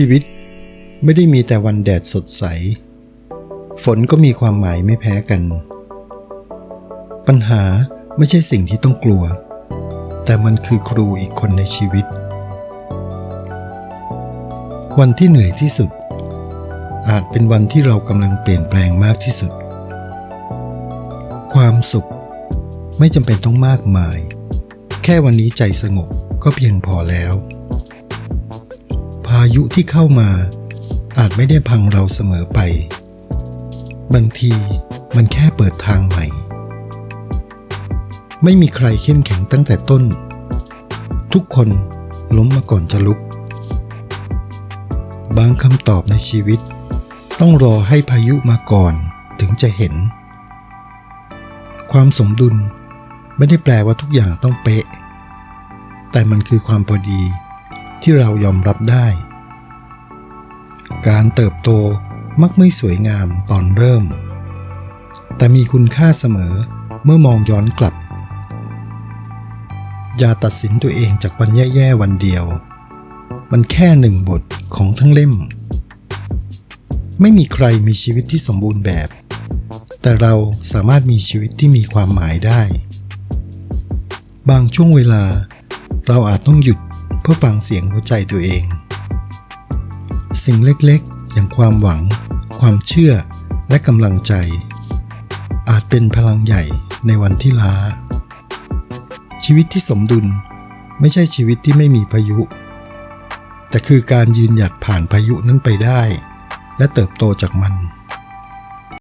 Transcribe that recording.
ชีวิตไม่ได้มีแต่วันแดดสดใส ฝนก็มีความหมายไม่แพ้กัน ปัญหาไม่ใช่สิ่งที่ต้องกลัว แต่มันคือครูอีกคนในชีวิต วันที่เหนื่อยที่สุด อาจเป็นวันที่เรากำลังเปลี่ยนแปลงมากที่สุด ความสุขไม่จำเป็นต้องมากมาย แค่วันนี้ใจสงบก็เพียงพอแล้วายุที่เข้ามาอาจไม่ได้พังเราเสมอไป บางทีมันแค่เปิดทางใหม่ ไม่มีใครเข้มแข็งตั้งแต่ต้น ทุกคนล้มมาก่อนจะลุก บางคำตอบในชีวิต ต้องรอให้พายุมาก่อนถึงจะเห็น ความสมดุลไม่ได้แปลว่าทุกอย่างต้องเป๊ะ แต่มันคือความพอดีที่เรายอมรับได้ การเติบโตมักไม่สวยงามตอนเริ่ม แต่มีคุณค่าเสมอเมื่อมองย้อนกลับ อย่าตัดสินตัวเองจากวันแย่ๆวันเดียว มันแค่หนึ่งบทของทั้งเล่ม ไม่มีใครมีชีวิตที่สมบูรณ์แบบ แต่เราสามารถมีชีวิตที่มีความหมายได้ บางช่วงเวลาเราอาจต้องหยุดเพื่อฟังเสียงหัวใจตัวเอง สิ่งเล็กๆ อย่างความหวัง ความเชื่อและกำลังใจ อาจเป็นพลังใหญ่ในวันที่ล้า ชีวิตที่สมดุลไม่ใช่ชีวิตที่ไม่มีพายุ แต่คือการยืนหยัดผ่านพายุนั้นไปได้ และเติบโตจากมัน